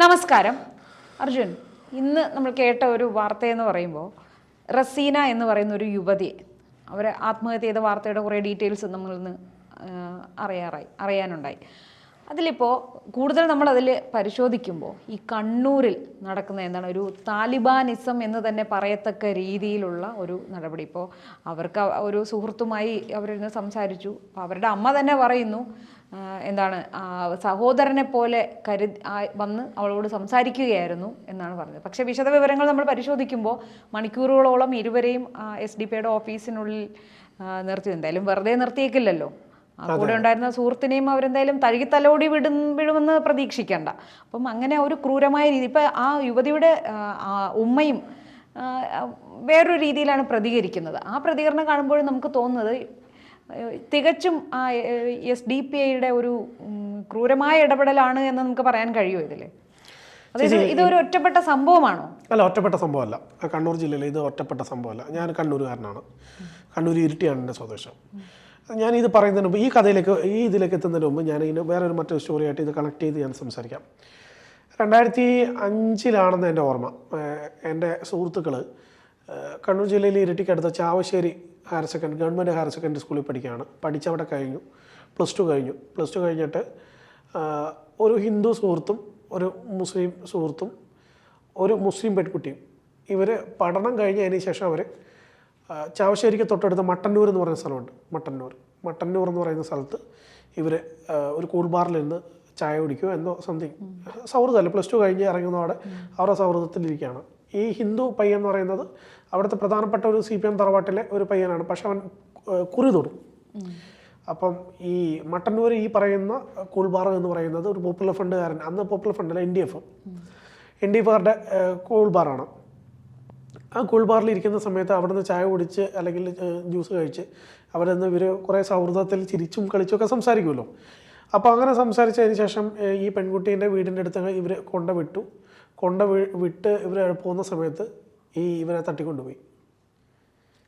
നമസ്കാരം. അർജുൻ ഇന്ന് നമ്മൾ കേട്ട ഒരു വാർത്തയെന്ന് പറയുമ്പോൾ റസീന എന്ന് പറയുന്ന ഒരു യുവതി അവർ ആത്മഹത്യ ചെയ്ത വാർത്തയുടെ കുറേ ഡീറ്റെയിൽസ് നമ്മളിൽ നിന്ന് അറിയാറായി അറിയാനുണ്ടായി. അതിലിപ്പോൾ കൂടുതൽ നമ്മൾ അതിൽ പരിശോധിക്കുമ്പോൾ ഈ കണ്ണൂരിൽ നടക്കുന്ന എന്താണ് ഒരു താലിബാനിസം എന്ന് തന്നെ പറയത്തക്ക രീതിയിലുള്ള ഒരു നടപടി. ഇപ്പോൾ അവർക്ക് ഒരു സുഹൃത്തുമായി അവരിന്ന് സംസാരിച്ചു. അപ്പോൾ അവരുടെ അമ്മ തന്നെ പറയുന്നു എന്താണ് സഹോദരനെ പോലെ കരു വന്ന് അവളോട് സംസാരിക്കുകയായിരുന്നു എന്നാണ് പറഞ്ഞത്. പക്ഷേ വിശദ വിവരങ്ങൾ നമ്മൾ പരിശോധിക്കുമ്പോൾ മണിക്കൂറുകളോളം ഇരുവരെയും എസ് ഡി പിയുടെ ഓഫീസിനുള്ളിൽ നിർത്തി. എന്തായാലും വെറുതെ നിർത്തിയേക്കില്ലല്ലോ. കൂടെ ഉണ്ടായിരുന്ന സുഹൃത്തിനെയും അവരെന്തായാലും തഴുകി തലോടി വിടും വിടുമെന്ന് പ്രതീക്ഷിക്കണ്ട. അപ്പം അങ്ങനെ ഒരു ക്രൂരമായ രീതി ഇപ്പം ആ യുവതിയുടെ ഉമ്മയും വേറൊരു രീതിയിലാണ് പ്രതികരിക്കുന്നത്. ആ പ്രതികരണം കാണുമ്പോൾ നമുക്ക് തോന്നുന്നത് തികച്ചും ആ എസ് ഡി പി ഐയുടെ ഒരു ക്രൂരമായ ഇടപെടലാണ് എന്ന് നമുക്ക് പറയാൻ കഴിയുമോ ഇതിൽ ഇതൊരു ഒറ്റപ്പെട്ട സംഭവമാണോ? അല്ല ഒറ്റപ്പെട്ട സംഭവമല്ല. കണ്ണൂർ ജില്ലയിൽ ഇത് ഒറ്റപ്പെട്ട സംഭവമല്ല. ഞാൻ കണ്ണൂരുകാരനാണ്. കണ്ണൂർ ഇരിട്ടിയാണ് എന്റെ സ്വദേശം. ഞാൻ ഇത് പറയുന്നതിന് മുമ്പ് ഈ കഥയിലേക്ക് ഈ ഇതിലേക്ക് എത്തുന്നതിന് മുമ്പ് ഞാൻ ഇതിന് വേറൊരു മറ്റൊരു സ്റ്റോറിയായിട്ട് ഇത് കണക്ട് ചെയ്ത് ഞാൻ സംസാരിക്കാം. രണ്ടായിരത്തി അഞ്ചിലാണെന്ന് എന്റെ ഓർമ്മ. എന്റെ സുഹൃത്തുക്കൾ കണ്ണൂർ ജില്ലയിൽ ഇരട്ടിക്കടുത്ത Chavassery higher secondary government higher secondary സ്കൂളിൽ പഠിക്കുകയാണ്. പഠിച്ചവിടെ കഴിഞ്ഞു. പ്ലസ് ടു കഴിഞ്ഞു. പ്ലസ് ടു കഴിഞ്ഞിട്ട് ഒരു ഹിന്ദു സുഹൃത്തും ഒരു മുസ്ലിം സുഹൃത്തും ഒരു മുസ്ലിം പെൺകുട്ടിയും ഇവർ പഠനം കഴിഞ്ഞതിന് ശേഷം അവർ ചാവശ്ശേരിക്ക് തൊട്ടടുത്ത് മട്ടന്നൂർ എന്ന് പറയുന്ന സ്ഥലമുണ്ട്. മട്ടന്നൂർ. മട്ടന്നൂർ എന്ന് പറയുന്ന സ്ഥലത്ത് ഇവർ ഒരു കൂൾബാറിലിരുന്ന് ചായ കുടിക്കുക എന്തോ സംതിങ്. സൗഹൃദമല്ല പ്ലസ് ടു കഴിഞ്ഞ് ഇറങ്ങുന്നതോടെ അവരുടെ സൗഹൃദത്തിലിരിക്കുകയാണ് ഈ ഹിന്ദു പയ്യൻ എന്ന് പറയുന്നത് അവിടുത്തെ പ്രധാനപ്പെട്ട ഒരു സി പി എം തറവാട്ടിലെ ഒരു പയ്യനാണ്. പക്ഷെ അവൻ കുറി തൊടും. അപ്പം ഈ മട്ടന്നൂർ ഈ പറയുന്ന കൂൾബാർ എന്ന് പറയുന്നത് ഒരു പോപ്പുലർ ഫണ്ടുകാരൻ അന്ന് popular ഫണ്ടല്ല N D F. N D എഫുകാരുടെ കൂൾബാറാണ് ആ കൂൾ ബാറിൽ ഇരിക്കുന്ന സമയത്ത് അവിടെ നിന്ന് ചായ കുടിച്ച് അല്ലെങ്കിൽ ജ്യൂസ് കഴിച്ച് അവിടെ നിന്ന് ഇവർ കുറേ സൗഹൃദത്തിൽ ചിരിച്ചും കളിച്ചും ഒക്കെ സംസാരിക്കുമല്ലോ. അപ്പോൾ അങ്ങനെ സംസാരിച്ചതിന് ശേഷം ഈ പെൺകുട്ടീന്റെ വീടിന്റെ അടുത്ത് ഇവർ കൊണ്ട വിട്ടു. കൊണ്ട വി- വിട്ട് ഇവർ പോകുന്ന സമയത്ത് ഈ ഇവരെ തട്ടിക്കൊണ്ടുപോയി.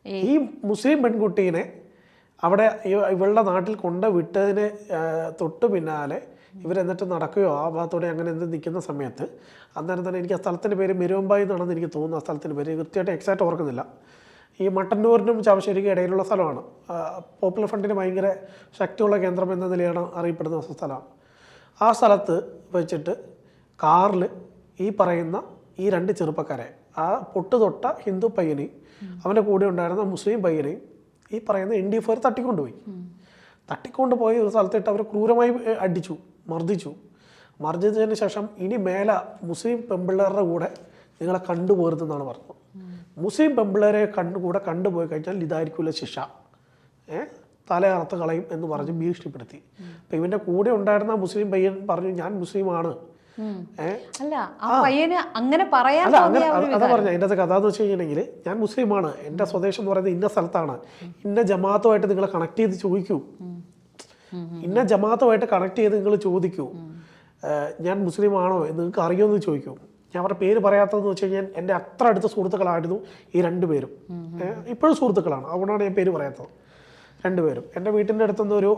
ഈ മുസ്ലിം പെൺകുട്ടീനെ അവിടെ ഇവളുടെ നാട്ടിൽ കൊണ്ട വിട്ടതിന് തൊട്ട് പിന്നാലെ ഇവരെന്നിട്ട് നടക്കുകയോ ആ ഭാഗത്തോടെ അങ്ങനെ എന്ത് നിൽക്കുന്ന സമയത്ത് അന്നേരം തന്നെ എനിക്ക് ആ സ്ഥലത്തിന്റെ പേര് മെരുവമ്പായി എന്നാണെന്ന് എനിക്ക് തോന്നുന്നു. ആ സ്ഥലത്തിന്റെ പേര് കൃത്യമായിട്ട് എക്സാക്റ്റ് ഓർക്കുന്നില്ല. ഈ മട്ടന്നൂരിനും ചാവശ്ശേരിക്കും ഇടയിലുള്ള സ്ഥലമാണ്. പോപ്പുലർ ഫണ്ടിന് ഭയങ്കര ശക്തിയുള്ള കേന്ദ്രം എന്ന നിലയാണ് അറിയപ്പെടുന്ന സ്ഥലമാണ്. ആ സ്ഥലത്ത് വെച്ചിട്ട് കാറിൽ ഈ പറയുന്ന ഈ രണ്ട് ചെറുപ്പക്കാരെ ആ പൊട്ട് തൊട്ട ഹിന്ദു പയ്യനെയും അവന്റെ കൂടെ ഉണ്ടായിരുന്ന മുസ്ലിം പയ്യനെയും ഈ പറയുന്ന എൻ ഡി എഫ് തട്ടിക്കൊണ്ടുപോയി. തട്ടിക്കൊണ്ടുപോയി ഒരു സ്ഥലത്തിട്ട് അവർ ക്രൂരമായി അടിച്ചു. മർദ്ദിച്ചു. മർദ്ദിച്ചതിന് ശേഷം ഇനി മേല മുസ്ലിം പെമ്പിള്ളേരുടെ കൂടെ നിങ്ങളെ കണ്ടുപോരുതെന്നാണ് പറഞ്ഞത്. മുസ്ലിം പെമ്പിള്ളേരെ കണ്ടു കൂടെ കണ്ടുപോയി കഴിഞ്ഞാൽ ഇതായിരിക്കില്ല ശിക്ഷ. ഏ? തല കളയും എന്ന് പറഞ്ഞ് ഭീഷണിപ്പെടുത്തി. അപ്പം ഇവന്റെ കൂടെ ഉണ്ടായിരുന്ന മുസ്ലിം പയ്യൻ പറഞ്ഞു ഞാൻ മുസ്ലിമാണ്. അല്ല അങ്ങനെ പറയാൻ അതാ പറഞ്ഞ എന്റെ കഥ എന്ന് വെച്ച് കഴിഞ്ഞിട്ടുണ്ടെങ്കിൽ ഞാൻ മുസ്ലിമാണ് എന്റെ സ്വദേശം എന്ന് പറയുന്നത് ഇന്ന സ്ഥലത്താണ്. ഇന്ന ജമാഅത്തുമായിട്ട് നിങ്ങളെ കണക്ട് ചെയ്ത് ചോദിക്കൂ. ഇന്ന ജമാഅത്തുമായിട്ട് കണക്ട് ചെയ്ത് നിങ്ങൾ ചോദിക്കൂ. ഞാൻ മുസ്ലിം ആണോ എന്ന് നിങ്ങൾക്ക് അറിയുമെന്ന് ചോദിക്കൂ. ഞാൻ അവരുടെ പേര് പറയാത്തതെന്ന് വെച്ച് കഴിഞ്ഞാൽ എന്റെ അത്ര അടുത്ത സുഹൃത്തുക്കളായിരുന്നു ഈ രണ്ടുപേരും ഇപ്പോഴും സുഹൃത്തുക്കളാണ്. അതുകൊണ്ടാണ് ഞാൻ പേര് പറയാത്തത്. രണ്ടുപേരും എന്റെ വീട്ടിന്റെ അടുത്തുനിന്ന് ഒരു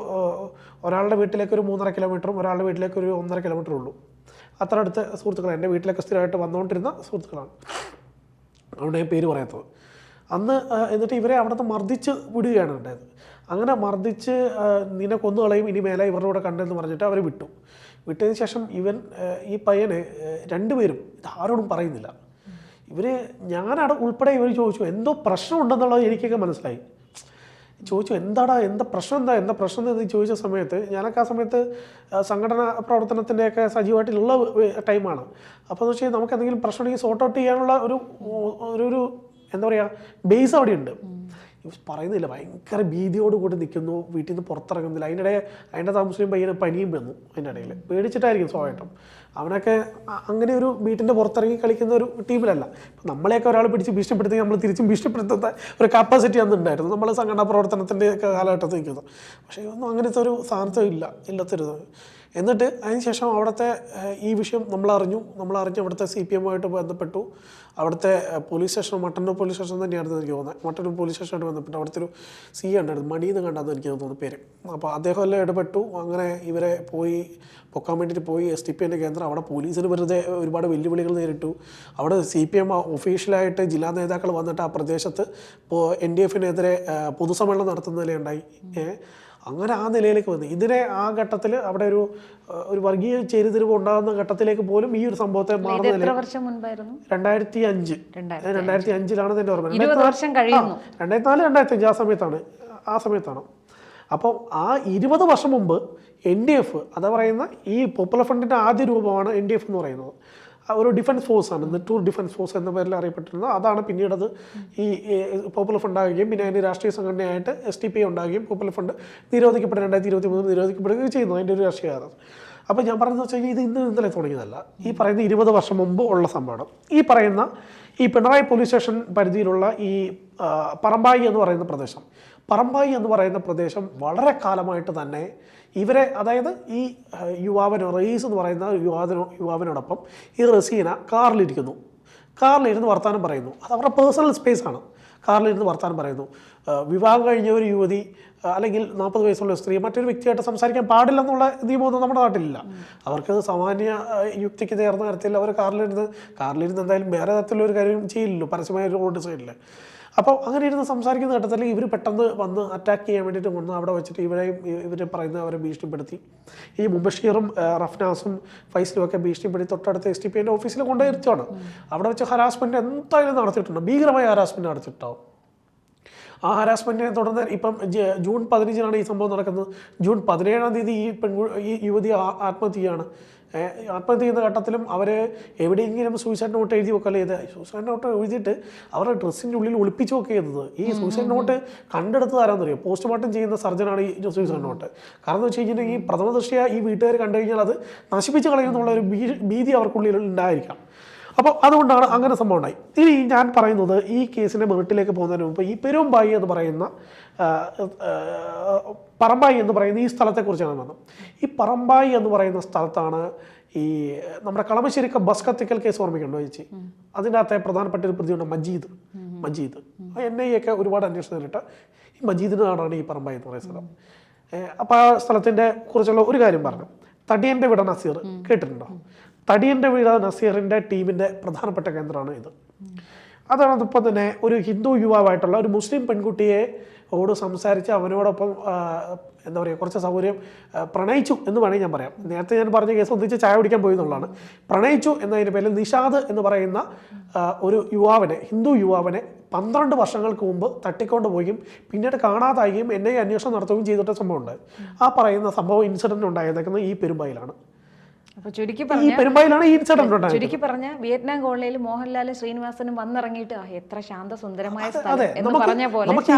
ഒരാളുടെ വീട്ടിലേക്ക് ഒരു മൂന്നര കിലോമീറ്ററും ഒരാളുടെ വീട്ടിലേക്ക് ഒരു ഒന്നര കിലോമീറ്റർ ഉള്ളൂ. അത്ര അടുത്ത സുഹൃത്തുക്കളാണ്. എന്റെ വീട്ടിലേക്ക് സ്ഥിരമായിട്ട് വന്നുകൊണ്ടിരുന്ന സുഹൃത്തുക്കളാണ്. അവിടെ പേര് പറയാത്തത്. അന്ന് എന്നിട്ട് ഇവരെ അവിടുത്തെ മർദ്ദിച്ച് വിടുകയാണ് ഉണ്ടായത്. അങ്ങനെ മർദ്ദിച്ച് നിന്നെ കൊന്നു കളയും ഇനി മേലെ ഇവരുടെ കൂടെ കണ്ടെന്ന് പറഞ്ഞിട്ട് അവർ വിട്ടു. വിട്ടതിന് ശേഷം ഇവൻ ഈ പയ്യന് രണ്ടുപേരും ഇത് ആരോടും പറയുന്നില്ല. ഇവർ ഞാനവിടെ ഉൾപ്പെടെ ഇവർ ചോദിച്ചു എന്തോ പ്രശ്നം ഉണ്ടെന്നുള്ളത് എനിക്കൊക്കെ മനസ്സിലായി. ചോദിച്ചു എന്താടാ എന്താ പ്രശ്നം എന്താ? എന്താ പ്രശ്നം എന്ന് ചോദിച്ച സമയത്ത് ഞാനൊക്കെ ആ സമയത്ത് സംഘടന പ്രവർത്തനത്തിന്റെയൊക്കെ സജീവമായിട്ടുള്ള ടൈമാണ്. അപ്പോൾ എന്ന് വെച്ചാൽ നമുക്ക് എന്തെങ്കിലും പ്രശ്നം ഉണ്ടെങ്കിൽ സോർട്ട് ഔട്ട് ചെയ്യാനുള്ള ഒരു ഒരു എന്താ പറയുക ബേസ് അവിടെയുണ്ട്. പറയുന്നില്ല. ഭയങ്കര ഭീതിയോട് കൂടി നിൽക്കുന്നു. വീട്ടിൽ നിന്ന് പുറത്തിറങ്ങുന്നില്ല. അതിനിടെ അതിന്റെ താമസിക്കും പയ്യന് പനിയും വന്നു അതിന്റെ ഇടയിൽ. പേടിച്ചിട്ടായിരിക്കും സ്വാഭാവികം. അവനൊക്കെ അങ്ങനെ ഒരു വീട്ടിന്റെ പുറത്തിറങ്ങി കളിക്കുന്ന ഒരു ടീമിലല്ല. ഇപ്പം നമ്മളെയൊക്കെ ഒരാൾ പിടിച്ച് ഭീഷണിപ്പെടുത്തി നമ്മൾ തിരിച്ചും ഭീഷണിപ്പെടുത്തുന്ന ഒരു കപ്പാസിറ്റി അന്ന് ഉണ്ടായിരുന്നു. നമ്മൾ സംഘടനാ പ്രവർത്തനത്തിന്റെ ഒക്കെ കാലഘട്ടത്തിൽ നിൽക്കുന്നത് പക്ഷേ ഒന്നും അങ്ങനത്തെ ഒരു സാധനത്തും ഇല്ല ഇല്ലാത്തൊരു എന്നിട്ട് അതിനുശേഷം അവിടുത്തെ ഈ വിഷയം നമ്മൾ അറിഞ്ഞു നമ്മൾ അറിഞ്ഞ് അവിടുത്തെ സി പി എമ്മുമായിട്ട് ബന്ധപ്പെട്ടു. അവിടുത്തെ police station Mattannur police station തന്നെയായിരുന്നു എനിക്ക് തോന്നുന്നത്. മട്ടന്നൂർ പോലീസ് സ്റ്റേഷനായിട്ട് ബന്ധപ്പെട്ട് അവിടുത്തെ ഒരു സി ഉണ്ടായിരുന്നു മണീന്ന് കണ്ടാന്ന് എനിക്ക് തോന്നുന്നു പേര്. അപ്പോൾ അദ്ദേഹം എല്ലാം ഇടപെട്ടു. അങ്ങനെ ഇവരെ പോയി പൊക്കാൻ വേണ്ടിയിട്ട് പോയി എസ് ടി പി എന്റെ കേന്ദ്രം. അവിടെ പോലീസിന് വെറുതെ ഒരുപാട് വെല്ലുവിളികൾ നേരിട്ടു. അവിടെ സി പി എം ഒഫീഷ്യലായിട്ട് ജില്ലാ നേതാക്കൾ വന്നിട്ട് ആ പ്രദേശത്ത് ഇപ്പോൾ എൻ ഡി എഫിനെതിരെ പൊതുസമ്മേളനം നടത്തുന്നതിലുണ്ടായി അങ്ങനെ ആ നിലയിലേക്ക് വന്നു. ഇതിനെ ആ ഘട്ടത്തിൽ അവിടെ ഒരു ഒരു വർഗീയ ചേരിതിരിവ് ഉണ്ടാകുന്ന ഘട്ടത്തിലേക്ക് പോലും ഈ ഒരു സംഭവത്തെ മാറുന്ന രണ്ടായിരത്തി അഞ്ച് രണ്ടായിരത്തി അഞ്ചിലാണ് എന്റെ ഓർമ്മ രണ്ടായിരത്തി നാല് രണ്ടായിരത്തി അഞ്ച് ആ സമയത്താണ് ആ സമയത്താണ്. അപ്പോൾ ആ ഇരുപത് വർഷം മുമ്പ് എൻ ഡി എഫ് അത് പറയുന്ന ഈ പോപ്പുലർ ഫ്രണ്ടിന്റെ ആദ്യ രൂപമാണ് എൻ ഡി എഫ് എന്ന് പറയുന്നത്. ഒരു ഡിഫൻസ് ഫോഴ്സാണ് നെട്ടൂർ ഡിഫൻസ് ഫോഴ്സ് എന്ന പേരിൽ അറിയപ്പെട്ടിരുന്നത്. അതാണ് പിന്നീട് അത് ഈ പോപ്പുലർ ഫണ്ട് ആകുകയും പിന്നെ അതിന്റെ രാഷ്ട്രീയ സംഘടനയായിട്ട് എസ് ടി പി ഉണ്ടാകുകയും പോപ്പുലർ ഫണ്ട് നിരോധിക്കപ്പെട്ട രണ്ടായിരത്തി ഇരുപത്തി മൂന്ന് നിരോധിക്കപ്പെടുകയും ചെയ്യുന്നു. അതിന്റെ ഒരു രാഷ്ട്രീയമാണ് അപ്പോൾ ഞാൻ പറയുന്നത് വെച്ച് കഴിഞ്ഞാൽ ഇത് ഇന്ന് ഇന്നലെ തുടങ്ങിയതല്ല. ഈ പറയുന്ന ഇരുപത് വർഷം മുമ്പ് ഉള്ള സംഭവമാണ്. ഈ പറയുന്ന ഈ പിണറായി പോലീസ് സ്റ്റേഷൻ പരിധിയിലുള്ള ഈ പറമ്പായി എന്ന് പറയുന്ന പ്രദേശം. പറമ്പായി എന്ന് പറയുന്ന പ്രദേശം വളരെ കാലമായിട്ട് തന്നെ ഇവരെ അതായത് ഈ യുവാവിനോ റയീസ് എന്ന് പറയുന്ന യുവാവിനോ യുവാവിനോടൊപ്പം ഈ റസീന കാറിലിരിക്കുന്നു. കാറിലിരുന്ന് വർത്തമാനം പറയുന്നു. അത് അവരുടെ പേഴ്സണൽ സ്പേസാണ് കാറിലിരുന്ന് വർത്തമാനം പറയുന്നു. വിവാഹം കഴിഞ്ഞ ഒരു യുവതി അല്ലെങ്കിൽ നാൽപ്പത് വയസ്സുള്ള സ്ത്രീ മറ്റൊരു വ്യക്തിയായിട്ട് സംസാരിക്കാൻ പാടില്ലെന്നുള്ള നിയമമൊന്നും നമ്മുടെ നാട്ടിലില്ല. അവർക്ക് സാമാന്യ യുക്തിക്ക് ചേർന്ന തരത്തിൽ അവർ കാറിലിരുന്ന് കാറിലിരുന്ന് എന്തായാലും വേറെ തരത്തിലുള്ള ഒരു കാര്യം ചെയ്യില്ലല്ലോ. പരസ്യമായ റോഡ് സൈഡിൽ അപ്പോൾ അങ്ങനെ ഇരുന്ന് സംസാരിക്കുന്ന ഘട്ടത്തിൽ ഇവർ പെട്ടെന്ന് വന്ന് അറ്റാക്ക് ചെയ്യാൻ വേണ്ടിയിട്ട് വന്ന് അവിടെ വെച്ചിട്ട് ഇവരെയും ഇവർ പറയുന്ന അവരെ ഭീഷണിപ്പെടുത്തി. ഈ മുബഷീറും റഫ്നാസും ഫൈസലും ഒക്കെ ഭീഷണിപ്പെടുത്തി തൊട്ടടുത്ത എസ് ടി പി എന്റെ ഓഫീസിൽ കൊണ്ടുവരിച്ചാണ് അവിടെ വെച്ച് ഹരാസ്മെന്റ് എന്തായാലും നടത്തിയിട്ടുണ്ട്. ഭീകരമായ ഹരാസ്മെന്റ് നടത്തിയിട്ടുണ്ടാവും ആ ഹരാസ്മെന്റിനെ തുടർന്ന് ഇപ്പം ജൂൺ പതിനഞ്ചിനാണ് ഈ സംഭവം നടക്കുന്നത്. ജൂൺ പതിനേഴാം തീയതി ഈ പെൺകു ഈ യുവതി ആ- ആത്മഹത്യ ചെയ്യുന്ന ഘട്ടത്തിലും അവർ എവിടെയെങ്കിലും സൂയിസൈഡ് നോട്ട് എഴുതി വെക്കല്ലേ ഇത്? സൂയിസൈഡ് നോട്ട് എഴുതിയിട്ട് അവരുടെ ഡ്രസ്സിന്റെ ഉള്ളിൽ ഒളിപ്പിച്ച് വെക്കുക ചെയ്യുന്നത് ഈ സൂയിസൈഡ് നോട്ട് കണ്ടെടുത്ത് ആരാന്നറിയോ? പോസ്റ്റ്മോർട്ടം ചെയ്യുന്ന സർജനാണ് ഈ സൂയിസൈഡ് നോട്ട് കാരണം എന്ന് വെച്ച് കഴിഞ്ഞിട്ടുണ്ടെങ്കിൽ ഈ പ്രഥമ ദൃഷ്ടിയ ഈ വീട്ടുകാർ കണ്ടു കഴിഞ്ഞാൽ അത് നശിപ്പിച്ച് കളയുന്നുള്ള ഒരു ഭീതി അവർക്കുള്ളിൽ ഉണ്ടായിരിക്കാം. അപ്പോൾ അതുകൊണ്ടാണ് അങ്ങനെ സംഭവം ഉണ്ടായി ഇനി ഞാൻ പറയുന്നത് ഈ കേസിന്റെ മെറിട്ടിലേക്ക് പോകുന്നതിന് മുമ്പ് ഈ പെരുമ്പായി എന്ന് പറയുന്ന പറമ്പായി എന്ന് പറയുന്ന ഈ സ്ഥലത്തെക്കുറിച്ചാണ് വന്നത്. ഈ പറമ്പായി എന്ന് പറയുന്ന സ്ഥലത്താണ് ഈ നമ്മുടെ കളമശ്ശേരിക്ക ബസ് കത്തിക്കൽ കേസ് ഓർമ്മിക്കണ്ടോ ചേച്ചി? അതിന്റെ അകത്തെ പ്രധാനപ്പെട്ട ഒരു പ്രതിയുണ്ട് മജീദ്. മജീദ്. എൻ ഐ ഒക്കെ ഒരുപാട് അന്വേഷണം നേരിട്ട് ഈ മജീദിന്റെ നാടാണ് ഈ പറമ്പായി എന്ന് പറയുന്ന സ്ഥലം. അപ്പോൾ ആ സ്ഥലത്തിന്റെ കുറിച്ചുള്ള ഒരു കാര്യം പറഞ്ഞു. തടിയന്റെ വിട നസീർ കേട്ടിട്ടുണ്ടോ? തടിയന്റെ വീട് നസീറിന്റെ ടീമിന്റെ പ്രധാനപ്പെട്ട കേന്ദ്രമാണ് ഇത്. അതോടൊപ്പം തന്നെ ഒരു ഹിന്ദു യുവാവായിട്ടുള്ള ഒരു മുസ്ലിം പെൺകുട്ടിയെ ഓട് സംസാരിച്ച് അവനോടൊപ്പം എന്താ പറയുക കുറച്ച് സൗകര്യം പ്രണയിച്ചു എന്ന് വേണമെങ്കിൽ ഞാൻ പറയാം. നേരത്തെ ഞാൻ പറഞ്ഞ കേസ് ഒന്നിച്ച് ചായ കുടിക്കാൻ പോയി എന്നുള്ളതാണ്. പ്രണയിച്ചു എന്നതിന്റെ പേരിൽ നിഷാദ് എന്ന് പറയുന്ന ഒരു യുവാവിനെ ഹിന്ദു യുവാവിനെ പന്ത്രണ്ട് വർഷങ്ങൾക്ക് മുമ്പ് തട്ടിക്കൊണ്ട് പോവുകയും പിന്നീട് കാണാതാവുകയും എന്നെ അന്വേഷണം നടത്തുകയും ചെയ്തിട്ട് സംഭവമുണ്ട്. ആ പറയുന്ന സംഭവം ഇൻസിഡന്റ് ഉണ്ടായിരുന്നേക്കുന്നത് ഈ പെരുമ്പായിലാണ് അപ്പൊ ചുരുക്കി ഈ പറഞ്ഞ പെരുമ്പായിലാണ് ഈ ചുരുക്കി പറഞ്ഞ വിയറ്റ്നാം കോളനിയിൽ മോഹൻലാലും ശ്രീനിവാസനും വന്നിറങ്ങിയിട്ട് എത്ര ശാന്തസുന്ദരമായ പറഞ്ഞ പോലെ നമുക്ക്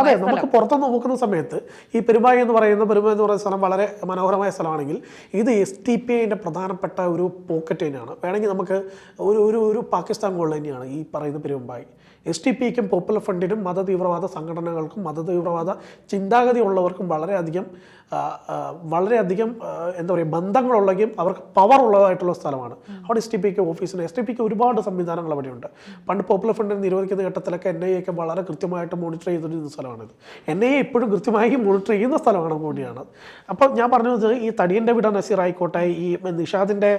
അതെ പുറത്തുനിന്ന് നോക്കുന്ന സമയത്ത് ഈ പെരുമ്പായി എന്ന് പറയുന്ന പെരുമ്പായി എന്ന് പറയുന്ന സ്ഥലം വളരെ മനോഹരമായ സ്ഥലമാണെങ്കിൽ ഇത് എസ് ടി പി ഐന്റെ പ്രധാനപ്പെട്ട ഒരു പോക്കറ്റ് തന്നെയാണ്. വേണമെങ്കിൽ നമുക്ക് ഒരു ഒരു ഒരു പാകിസ്ഥാൻ കോളനിയാണ് തന്നെയാണ് ഈ പറയുന്ന പെരുമ്പായി എസ് ടി പിക്കും പോപ്പുലർ ഫണ്ടിനും മത തീവ്രവാദ സംഘടനകൾക്കും മത തീവ്രവാദ ചിന്താഗതി ഉള്ളവർക്കും വളരെയധികം വളരെയധികം എന്താ പറയുക ബന്ധങ്ങളുള്ളെങ്കിലും അവർക്ക് പവർ ഉള്ളതായിട്ടുള്ള സ്ഥലമാണ്. അവിടെ എസ് ടി പിക്ക് ഓഫീസിന് എസ് ടി പിക്ക് ഒരുപാട് സംവിധാനങ്ങൾ അവിടെയുണ്ട്. പണ്ട് പോപ്പുലർ ഫ്രണ്ട് നിരോധിക്കുന്ന ഘട്ടത്തിലൊക്കെ എൻ ഐ ഒക്കെ വളരെ കൃത്യമായിട്ട് മോണിറ്റർ ചെയ്തിരുന്ന സ്ഥലമാണിത്. എൻ ഐ എ ഇപ്പോഴും കൃത്യമായി മോണിറ്റർ ചെയ്യുന്ന സ്ഥലമാണ് കൂടിയാണ്. അപ്പോൾ ഞാൻ പറഞ്ഞത് ഈ തടിയന്റെ വിട നസീർ ആയിക്കോട്ടെ ഈ നിഷാദിന്റെ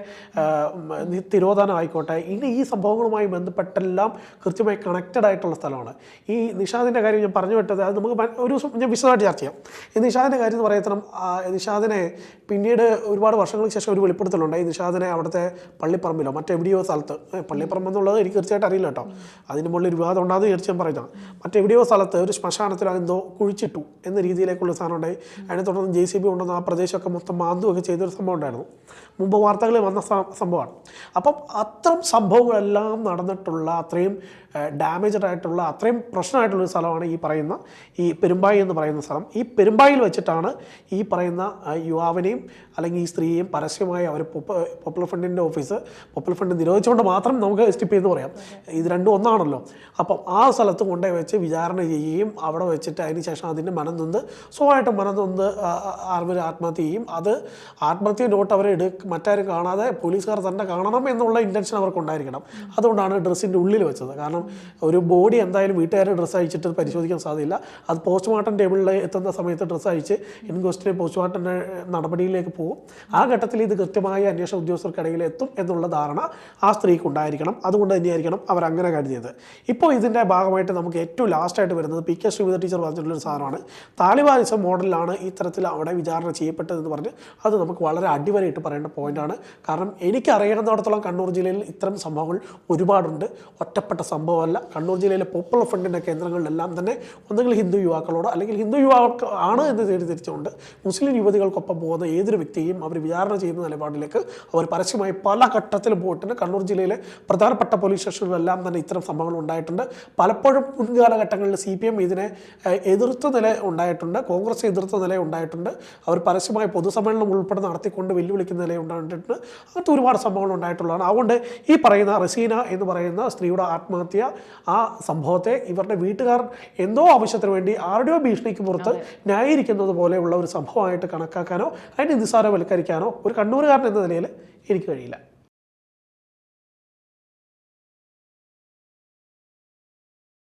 തിരോധാനം ആയിക്കോട്ടെ ഇനി ഈ സംഭവങ്ങളുമായി ബന്ധപ്പെട്ടെല്ലാം കൃത്യമായി കണക്റ്റഡ് ആയിട്ടുള്ള സ്ഥലമാണ്. ഈ നിഷാദിന്റെ കാര്യം ഞാൻ പറഞ്ഞു വിട്ടത് അത് നമുക്ക് ഒരു ദിവസം ഞാൻ വിശദമായിട്ട് ചർച്ച ചെയ്യാം. ഈ നിഷാദിന്റെ കാര്യം എന്ന് പറയത്തണം നിഷാദിനെ പിന്നീട് ഒരുപാട് വർഷങ്ങൾക്ക് ശേഷം ഒരു വെളിപ്പെടുത്തലുണ്ടായി നിഷാദിനെ അവിടുത്തെ പള്ളിപ്പറമ്പിലോ മറ്റെവിടെയോ സ്ഥലത്ത് പള്ളിപ്പറമ്പ് എന്നുള്ളത് എനിക്ക് തീർച്ചയായിട്ടും അറിയില്ല കേട്ടോ. അതിന് മുകളിൽ ഒരു വിവാദം ഉണ്ടാകുന്ന തീർച്ചയായും പറയുന്നത് മറ്റെവിടെയോ സ്ഥലത്ത് ഒരു ശ്മശാനത്തിൽ എന്തോ കുഴിച്ചിട്ടു എന്ന രീതിയിലേക്കുള്ള സാധനം ഉണ്ടായി. അതിനെ തുടർന്ന് ജെ സി ബി കൊണ്ടുവന്ന് ആ പ്രദേശമൊക്കെ മൊത്തം മാന്തുമൊക്കെ ചെയ്തൊരു സംഭവം ഉണ്ടായിരുന്നു. മുമ്പ് വാർത്തകളിൽ വന്ന സംഭവമാണ്. അപ്പം അത്തരം സംഭവങ്ങളെല്ലാം നടന്നിട്ടുള്ള അത്രയും ഡാമേജഡ് ആയിട്ടുള്ള അത്രയും പ്രശ്നമായിട്ടുള്ള ഒരു സ്ഥലമാണ് ഈ പറയുന്ന ഈ പെരുമ്പായി എന്ന് പറയുന്ന സ്ഥലം. ഈ പെരുമ്പായിൽ വെച്ചിട്ടാണ് ഈ പറയുന്ന യുവാവിനെയും അല്ലെങ്കിൽ ഈ സ്ത്രീയെയും പരസ്യമായി അവർ പോപ്പുലർ ഫണ്ടിന്റെ ഓഫീസ് പോപ്പുലർ ഫണ്ട് നിരോധിച്ചുകൊണ്ട് മാത്രം നമുക്ക് സ്റ്റിപ്പ് ചെയ്ത് പറയാം. ഇത് രണ്ടും ഒന്നാണല്ലോ. അപ്പം ആ സ്ഥലത്ത് കൊണ്ടുപോയി വെച്ച് വിചാരണ ചെയ്യുകയും അവിടെ വെച്ചിട്ട് അതിന് ശേഷം അതിന്റെ മനം നൊന്ത് സ്വഭാവമായിട്ടും മനം നൊന്ത് അവർ ആത്മഹത്യ ചെയ്യും. അത് ആത്മഹത്യ നോട്ട് അവരെ എടു മറ്റാരും കാണാതെ പോലീസുകാർ തന്നെ കാണണം എന്നുള്ള ഇന്റൻഷൻ അവർക്കുണ്ടായിരിക്കണം അതുകൊണ്ടാണ് ഡ്രസ്സിന്റെ ഉള്ളിൽ വെച്ചത്. കാരണം ഒരു ബോഡി എന്തായാലും വീട്ടുകാരെ ഡ്രസ്സ് അയച്ചിട്ട് പരിശോധിക്കാൻ സാധ്യതയില്ല. അത് പോസ്റ്റ്മോർട്ടം ടേബിളിൽ എത്തുന്ന സമയത്ത് ഡ്രസ്സ് അയച്ച് ഇൻക്വസ്റ്റിലെ പോസ്റ്റ്മോർട്ടം നടപടിയിലേക്ക് പോകും. ആ ഘട്ടത്തിൽ ഇത് കൃത്യമായി അന്വേഷണ ഉദ്യോഗസ്ഥർക്കിടയിൽ എത്തും എന്നുള്ള ധാരണ ആ സ്ത്രീക്ക് ഉണ്ടായിരിക്കണം. അതുകൊണ്ട് തന്നെയായിരിക്കണം അവർ അങ്ങനെ കരുതിയത്. ഇപ്പോൾ ഇതിന്റെ ഭാഗമായിട്ട് നമുക്ക് ഏറ്റവും ലാസ്റ്റായിട്ട് വരുന്നത് പി കെ ശ്രീമതി ടീച്ചർ പറഞ്ഞിട്ടുള്ളൊരു സാധനമാണ്. താലിബാനിസം മോഡലിലാണ് ഇത്തരത്തിൽ അവിടെ വിചാരണ ചെയ്യപ്പെട്ടതെന്ന് പറഞ്ഞ് അത് നമുക്ക് വളരെ അടിവരയിട്ട് പറയേണ്ട പോയിന്റാണ് കാരണം എനിക്കറിയാവുന്നിടത്തോളം കണ്ണൂർ ജില്ലയിൽ ഇത്തരം സംഭവങ്ങൾ ഒരുപാടുണ്ട്. ഒറ്റപ്പെട്ട സംഭവമല്ല. കണ്ണൂർ ജില്ലയിലെ പോപ്പുലർ ഫ്രണ്ടിന്റെ കേന്ദ്രങ്ങളിലെല്ലാം തന്നെ ഒന്നുകിൽ ഹിന്ദു യുവാക്കളോട് അല്ലെങ്കിൽ ഹിന്ദു യുവാക്കൾ ആണ് എന്ന് തിരിച്ചുകൊണ്ട് മുസ്ലിം യുവതികൾക്കൊപ്പം പോകുന്ന ഏതൊരു വ്യക്തിയെയും അവർ വിചാരണ ചെയ്യുന്ന നിലപാടിലേക്ക് അവർ പരസ്യമായി പല ഘട്ടത്തിലും പോയിട്ടുണ്ട്. കണ്ണൂർ ജില്ലയിലെ പ്രധാനപ്പെട്ട പോലീസ് സ്റ്റേഷനുകളിലെല്ലാം തന്നെ ഇത്തരം സംഭവങ്ങൾ ഉണ്ടായിട്ടുണ്ട്. പലപ്പോഴും മുൻകാലഘട്ടങ്ങളിൽ സി പി എം ഇതിനെ എതിർത്ത നില ഉണ്ടായിട്ടുണ്ട്. കോൺഗ്രസ് എതിർത്ത നില ഉണ്ടായിട്ടുണ്ട്. അവർ പരസ്യമായി പൊതുസമ്മേളനം ഉൾപ്പെടെ നടത്തിക്കൊണ്ട് വെല്ലുവിളിക്കുന്ന നില ഉണ്ടായിട്ടുണ്ട്. അങ്ങനത്തെ ഒരുപാട് സംഭവങ്ങൾ ഉണ്ടായിട്ടുള്ളതാണ്. അതുകൊണ്ട് ഈ പറയുന്ന റസീന എന്ന് പറയുന്ന സ്ത്രീയുടെ ആത്മഹത്യ ആ സംഭവത്തെ ഇവരുടെ വീട്ടുകാർ എന്തോ ആവശ്യത്തിന് വേണ്ടി ആരുടെയോ ഭീഷണിക്ക് പുറത്ത് ന്യായീകരിക്കുന്നത് പോലെയുള്ള ഒരു സംഭവമായിട്ട് കണക്കാക്കാനോ അതിനെ നിസ്സാരവൽക്കരിക്കാനോ ഒരു കണ്ണൂരുകാരൻ എന്ന നിലയിൽ എനിക്ക് കഴിയില്ല.